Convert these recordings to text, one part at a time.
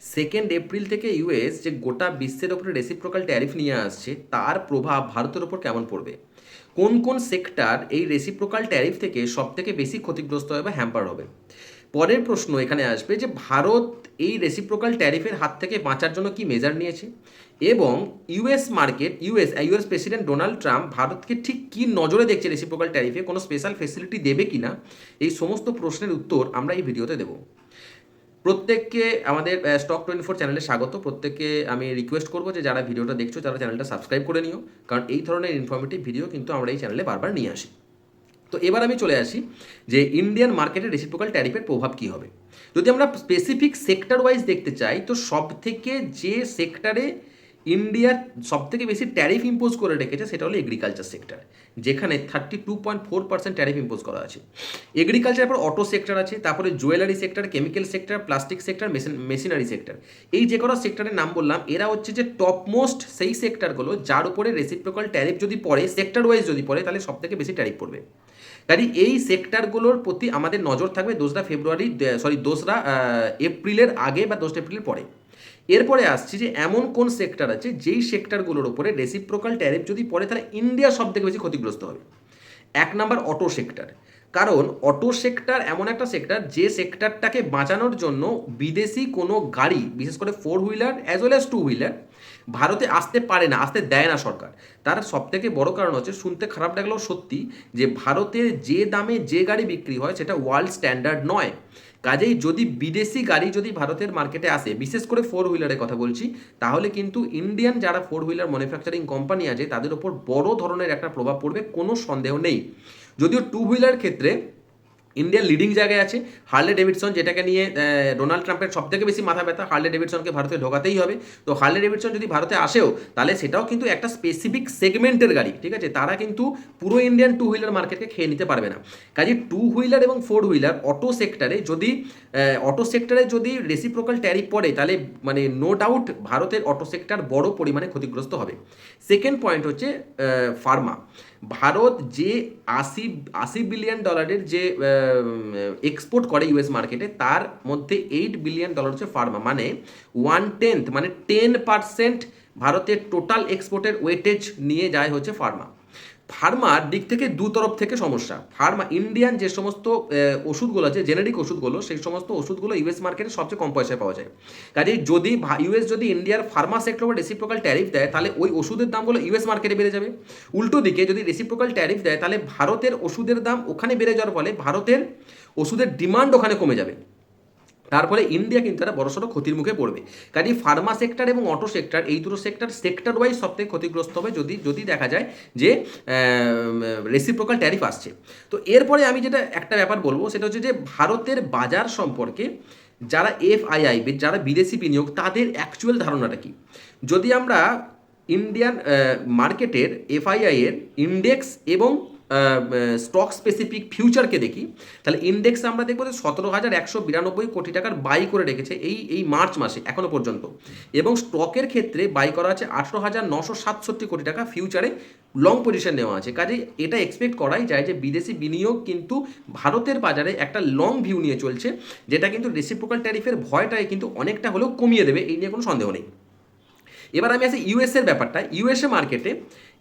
Second April থেকে US যে গোটা বিশ্বের ওপরে রেসিপ্রোকাল ট্যারিফ নিয়ে আসছে, তার প্রভাব ভারতের ওপর কেমন পড়বে? কোন কোন সেক্টর এই রেসিপ্রোকাল ট্যারিফ থেকে সব থেকে বেশি ক্ষতিগ্রস্ত হবে বা হ্যাম্পার হবে? পরের প্রশ্ন এখানে আসবে যে ভারত এই রেসিপ্রোকাল ট্যারিফের হাত থেকে বাঁচার জন্য কি মেজার নিয়েছে? এবং US market US US president Donald Trump ভারতকে ঠিক কী নজরে দেখছে রেসিপ্রোকাল ট্যারিফে কোনো স্পেশাল ফেসিলিটি দেবে কি না এই সমস্ত প্রশ্নের উত্তর আমরা এই ভিডিওতে দেবো। প্রত্যেককে আমাদের স্টক টোয়েন্টি ফোর চ্যানেলে স্বাগত। প্রত্যেককে আমি রিকোয়েস্ট করব যে যারা ভিডিওটা দেখছ, তারা চ্যানেলটা সাবস্ক্রাইব করে নিও। কারণ এই ধরনের ইনফরমেটিভ ভিডিও কিন্তু আমরা এই চ্যানেলে বারবার নিয়ে আসি। তো এবার আমি চলে আসি যে ইন্ডিয়ান মার্কেটে রেসিপ্রোকাল ট্যারিফের প্রভাব কী হবে। যদি আমরা স্পেসিফিক সেক্টর ওয়াইজ দেখতে চাই, তো সব থেকে যে সেক্টরে ইন্ডিয়ার সব থেকে বেশি ট্যারিফ ইম্পোজ করে রেখেছে সেটা হলো এগ্রিকালচার সেক্টর যেখানে thirty two point four percent tariff impose করা আছে। এগ্রিকালচার পর অটো সেক্টর আছে, তারপরে jewellery sector chemical sector plastic sector machinery sector এই যে কটা সেক্টরের নাম বললাম, এরা হচ্ছে যে টপ মোস্ট সেই সেক্টরগুলো যার উপরে রেসিপ্রোকাল ট্যারিফ যদি পড়ে সেক্টর ওয়াইজ যদি পড়ে, তাহলে সব থেকে বেশি ট্যারিফ পড়বে। কাজে এই সেক্টরগুলোর প্রতি আমাদের নজর থাকবে দোসরা ফেব্রুয়ারি সরি দোসরা এপ্রিলের আগে বা দোসরা এপ্রিলের পরে। এরপরে আসছি যে এমন কোন সেক্টর আছে যেই সেক্টরগুলোর উপরে রেসিপ্রোকাল ট্যারিফ যদি পড়ে, তাহলে ইন্ডিয়া সব থেকে বেশি ক্ষতিগ্রস্ত হবে। এক নাম্বার অটো সেক্টর কারণ অটো সেক্টর এমন একটা সেক্টর যে সেক্টরটাকে বাঁচানোর জন্য বিদেশি কোনো গাড়ি, বিশেষ করে four wheeler as well as two wheeler ভারতে আসতে পারে না, আসতে দেয় না সরকার। তার সব থেকে বড় কারণ হচ্ছে, শুনতে খারাপ লাগলেও সত্যি যে ভারতের যে দামে যে গাড়ি বিক্রি হয় সেটা ওয়ার্ল্ড স্ট্যান্ডার্ড নয়। কাজেই যদি বিদেশি গাড়ি যদি ভারতের মার্কেটে আসে, বিশেষ করে ফোর হুইলারের কথা বলছি, তাহলে কিন্তু ইন্ডিয়ান যারা ফোর হুইলার ম্যানুফ্যাকচারিং কোম্পানি আছে, তাদের ওপর বড় ধরনের একটা প্রভাব পড়বে, কোনো সন্দেহ নেই। যদিও টু হুইলার ক্ষেত্রে ইন্ডিয়ার লিডিং জায়গায় আছে হার্লে ডেভিডসন যেটাকে নিয়ে ডোনাল্ড ট্রাম্পের সব থেকে বেশি মাথা ব্যথা হার্লে ডেভিডসনকে ভারতে ঢোকাতেই হবে। তো হার্লে ডেভিডসন যদি ভারতে আসেও, তাহলে সেটাও কিন্তু একটা স্পেসিফিক সেগমেন্টের গাড়ি, ঠিক আছে? তারা কিন্তু পুরো ইন্ডিয়ান টু হুইলার মার্কেটকে খেয়ে নিতে পারবে না। কাজে টু হুইলার এবং ফোর হুইলার অটো সেক্টরে যদি অটো সেক্টরে যদি রেসিপ্রোকাল ট্যারিফ পড়ে, তাহলে মানে নো ডাউট ভারতের অটো সেক্টর বড় পরিমাণে ক্ষতিগ্রস্ত হবে। সেকেন্ড পয়েন্ট হচ্ছে ফার্মা ভারত যে আশি আশি বিলিয়ন ডলারের যে এক্সপোর্ট করে ইউএস মার্কেটে তার মধ্যে এইট বিলিয়ন ডলার হচ্ছে ফার্মা মানে ওয়ান টেন্থ মানে টেন পার্সেন্ট ভারতের টোটাল এক্সপোর্টের ওয়েটেজ নিয়ে যায় হচ্ছে ফার্মা ফার্মার দিক থেকে দু তরফ থেকে সমস্যা। ফার্মা ইন্ডিয়ান যে সমস্ত ওষুধগুলো আছে, জেনেরিক ওষুধগুলো, সেই সমস্ত ওষুধগুলো ইউএস মার্কেটে সবচেয়ে কম পয়সায় পাওয়া যায়। কাজেই যদি ইউএস যদি ইন্ডিয়ার ফার্মা সেক্টর রেসিপ্রোকাল ট্যারিফ দেয়, তাহলে ওই ওষুধের দামগুলো ইউএস মার্কেটে বেড়ে যাবে। উল্টো দিকে যদি রেসিপ্রোকাল ট্যারিফ দেয়, তাহলে ভারতের ওষুধের দাম ওখানে বেড়ে যাওয়ার ফলে ভারতের ওষুধের ডিমান্ড ওখানে কমে যাবে। তার ফলে ইন্ডিয়া কিন্তু একটা বড়সড় ক্ষতির মুখে পড়বে। কাজে ফার্মা সেক্টর এবং অটো সেক্টর এই দুটো সেক্টর সেক্টর ওয়াইজ সব থেকে ক্ষতিগ্রস্ত হবে যদি যদি দেখা যায় যে রেসিপ্রোকাল ট্যারিফ আসছে। তো এরপরে আমি যেটা একটা ব্যাপার বলব, সেটা হচ্ছে যে ভারতের বাজার সম্পর্কে যারা এফআইআই যারা বিদেশি বিনিয়োগ, তাদের অ্যাকচুয়াল ধারণাটা কি? যদি আমরা ইন্ডিয়ান মার্কেটের এফআইআই এর ইন্ডেক্স এবং স্টক স্পেসিফিক ফিউচারকে দেখি, তাহলে ইন্ডেক্স আমরা দেখব যে সতেরো হাজার একশো বিরানব্বই কোটি টাকার বাই করে রেখেছে এই এই মার্চ মাসে, এখনও পর্যন্ত। এবং স্টকের ক্ষেত্রে বাই করা আছে আঠেরো হাজার নশো সাতষট্টি কোটি টাকা ফিউচারে লং পজিশন নেওয়া আছে। কাজে এটা এক্সপেক্ট করাই যায় যে বিদেশি বিনিয়োগ কিন্তু ভারতের বাজারে একটা লং ভিউ নিয়ে চলছে, যেটা কিন্তু রেসিপ্রোকাল ট্যারিফের ভয়টাকে কিন্তু অনেকটা হলেও কমিয়ে দেবে, এই নিয়ে কোনো সন্দেহ নেই। এবার আমি আসি ইউএসের ব্যাপারটা। ইউএসএ মার্কেটে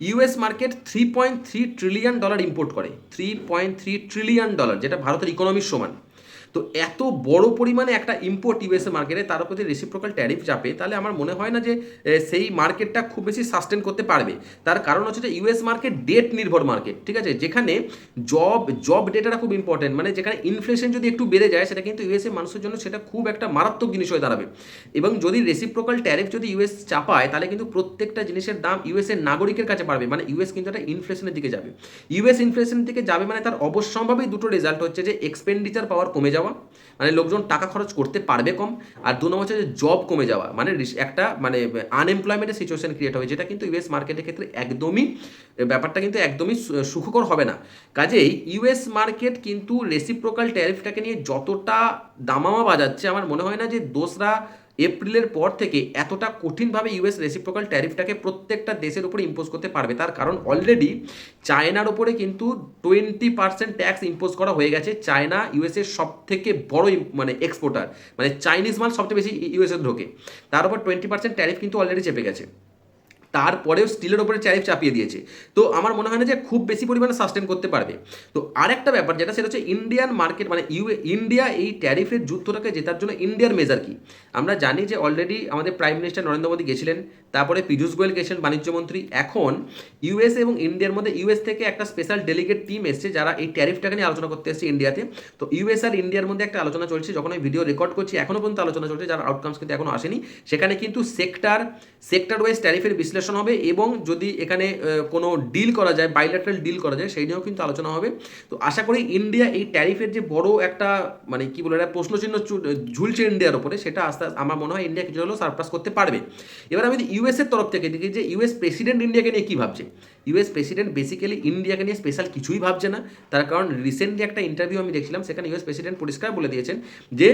US market three point three trillion dollar import করে। Three point three trillion dollar যেটা ভারতের ইকোনমির সমান। তো এত বড় পরিমাণে একটা ইম্পোর্ট ইউএসএ মার্কেটে তার উপর রেসিপ্রোকাল ট্যারিফ চাপে তাহলে আমার মনে হয় না যে সেই মার্কেটটা খুব বেশি সাস্টেন করতে পারবে। তার কারণ হচ্ছে যে ইউএস মার্কেট ডেট নির্ভর মার্কেট ঠিক আছে? যেখানে জব জব ডেটাটা খুব ইম্পর্টেন্ট মানে যেখানে ইনফ্লেশন যদি একটু বেড়ে যায়, সেটা কিন্তু ইউএসএ মানুষের জন্য সেটা খুব একটা মারাত্মক জিনিস হয়ে দাঁড়াবে। এবং যদি রেসিপ্রোকাল ট্যারিফ যদি ইউএস চাপায়, তাহলে কিন্তু প্রত্যেকটা জিনিসের দাম ইউএসের নাগরিকের কাছে বাড়বে মানে ইউএস কিন্তু একটা ইনফ্লেশনের দিকে যাবে। ইউএস ইনফ্লেশনের দিকে যাবে মানে তার অবশ্যম্ভাবেই দুটো রেজাল্ট হচ্ছে যে এক্সপেন্ডিচার পাওয়ার কমে যাওয়া মানে লোকজন টাকা খরচ করতে পারবে কম, আর দু নম্বর হচ্ছে যে জব কমে যাওয়া মানে একটা মানে আনএমপ্লয়মেন্টের সিচুয়েশন ক্রিয়েট হবে, যেটা কিন্তু ইউএস মার্কেটের ক্ষেত্রে একদমই ব্যাপারটা কিন্তু একদমই সুখকর হবে না। কাজেই ইউএস মার্কেট কিন্তু রেসিপ্রোকাল ট্যারিফটাকে নিয়ে যতটা দামামা বাজাচ্ছে, আমার মনে হয় না যে দোসরা এপ্রিলের পর থেকে এতটা কঠিনভাবে ইউএস রেসিপ্রোকাল ট্যারিফটাকে প্রত্যেকটা দেশের উপরে ইম্পোজ করতে পারবে। তার কারণ অলরেডি চায়নার ওপরে কিন্তু টোয়েন্টি পার্সেন্ট ট্যাক্স ইম্পোজ করা হয়ে গেছে। চায়না ইউএসের সব থেকে বড় মানে এক্সপোর্টার মানে চাইনিজ মাল সবচেয়ে বেশি ইউএসএ ঢোকে। তার উপর টোয়েন্টি পার্সেন্ট ট্যারিফ কিন্তু অলরেডি চেপে গেছে। তারপরেও স্টিলের ওপরে ট্যারিফ চাপিয়ে দিয়েছে। তো আমার মনে হয় না যে খুব বেশি পরিমাণে সাস্টেন করতে পারবে। তো আরেকটা ব্যাপার যেটা, সেটা হচ্ছে ইন্ডিয়ান মার্কেট মানে ইউ ইন্ডিয়া এই ট্যারিফের যুদ্ধটাকে জেতার জন্য ইন্ডিয়ার মেজার কি? আমরা জানি যে অলরেডি আমাদের প্রাইম মিনিস্টার নরেন্দ্র মোদী গেছিলেন, তারপরে পীযূষ গোয়েল গেছিলেন বাণিজ্যমন্ত্রী। এখন ইউএস এবং ইন্ডিয়ার মধ্যে ইউএস থেকে একটা স্পেশাল ডেলিগেট টিম এসছে যারা এই ট্যারিফটাকে নিয়ে আলোচনা করতে এসেছে ইন্ডিয়াতে তো ইউএস আর ইন্ডিয়ার মধ্যে একটা আলোচনা চলছে, যখন আমি ভিডিও রেকর্ড করছি এখনও পর্যন্ত আলোচনা চলছে, যার আউটকামস কিন্তু এখনও আসেনি। সেখানে কিন্তু সেক্টর সেক্টর ওয়াইজ ট্যারিফের বিশ্লেষণ হবে এবং যদি এখানে কোনো ডিল করা যায় বাইলেটারাল ডিল করা যায়, সেই নিয়েও কিন্তু আলোচনা হবে। তো আশা করি ইন্ডিয়া এই ট্যারিফের যে বড় একটা মানে কি বলে, একটা প্রশ্নচিহ্ন ঝুলছে ইন্ডিয়ার ওপরে সেটা আস্তে আস্তে আমার মনে হয় ইন্ডিয়া কিছু হলেও সারপ্রাস করতে পারবে। এবার আমি ইউএস এর তরফ থেকে দেখি যে ইউএস প্রেসিডেন্ট ইন্ডিয়াকে নিয়ে কী ভাবছে? ইউএস প্রেসিডেন্ট বেসিক্যালি ইন্ডিয়াকে নিয়ে স্পেশাল কিছুই ভাবছে না। তার কারণ রিসেন্টলি একটা ইন্টারভিউ আমি দেখছিলাম, সেখানে ইউএস প্রেসিডেন্ট পরিষ্কার বলে দিয়েছেন যে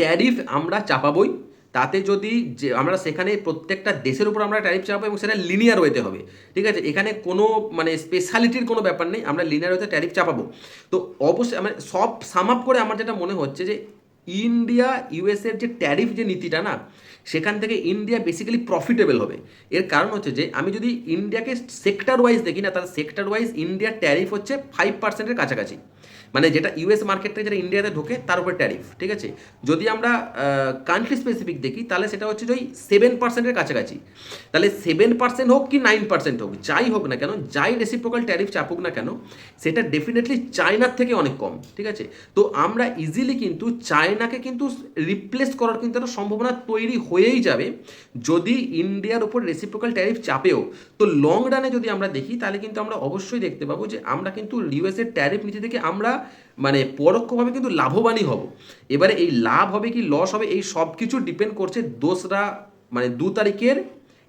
ট্যারিফ আমরা চাপাবই তাতে যদি যে আমরা সেখানে প্রত্যেকটা দেশের উপর আমরা ট্যারিফ চাপাবো এবং সেটা লিনিয়ার ওয়েতে হবে, ঠিক আছে? এখানে কোনো মানে স্পেশালিটির কোনো ব্যাপার নেই, আমরা লিনিয়ার ওয়েতে ট্যারিফ চাপাবো। তো অবশ্যই মানে সব সাম আপ করে আমার যেটা মনে হচ্ছে যে ইন্ডিয়া ইউএসের যে ট্যারিফ যে নীতিটা না, সেখান থেকে ইন্ডিয়া বেসিক্যালি প্রফিটেবল হবে। এর কারণ হচ্ছে যে, আমি যদি ইন্ডিয়াকে সেক্টর ওয়াইজ দেখি না, তাহলে সেক্টর ওয়াইজ ইন্ডিয়ার ট্যারিফ হচ্ছে ফাইভ পার্সেন্টের কাছাকাছি। মানে যেটা ইউএস মার্কেট থেকে যেটা ইন্ডিয়াতে ঢোকে, তার উপর ট্যারিফ ঠিক আছে? যদি আমরা কান্ট্রি স্পেসিফিক দেখি, তাহলে সেটা হচ্ছে যে ওই সেভেন পার্সেন্টের কাছাকাছি। তাহলে সেভেন পার্সেন্ট হোক কি নাইন পার্সেন্ট হোক, যাই হোক না কেন, যাই রেসিপ্রোকাল ট্যারিফ চাপুক না কেন, সেটা ডেফিনেটলি চায়নার থেকে অনেক কম, ঠিক আছে? তো আমরা ইজিলি কিন্তু চায়নাকে কিন্তু রিপ্লেস করার কিন্তু একটা সম্ভাবনা তৈরি হয়েই যাবে যদি ইন্ডিয়ার উপর রেসিপ্রোকাল ট্যারিফ চাপেও। তো লং রানে যদি আমরা দেখি, তাহলে কিন্তু আমরা অবশ্যই দেখতে পাবো যে আমরা কিন্তু ইউএসের ট্যারিফ নীতি থেকে আমরা মানে পরোক্ষভাবে কিন্তু লাভবানই হব। এবারে এই লাভ হবে কি লস হবে, এই সব কিছু ডিপেন্ড করছে দোসরা মানে দু তারিখের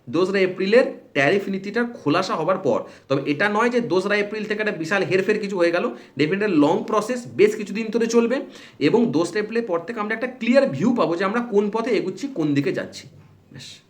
দোসরা এপ্রিলের ট্যারিফ নীতিটা খোলাসা হবার পর। তবে এটা নয় যে দোসরা এপ্রিল থেকে একটা বিশাল হেরফের কিছু হয়ে গেল। ডেফিনেটলি লং প্রসেস বেশ কিছুদিন ধরে চলবে এবং দোসরা এপ্রিলের পর থেকে আমরা একটা ক্লিয়ার ভিউ পাবো যে আমরা কোন পথে এগুচ্ছি, কোন দিকে যাচ্ছি। ব্যাস।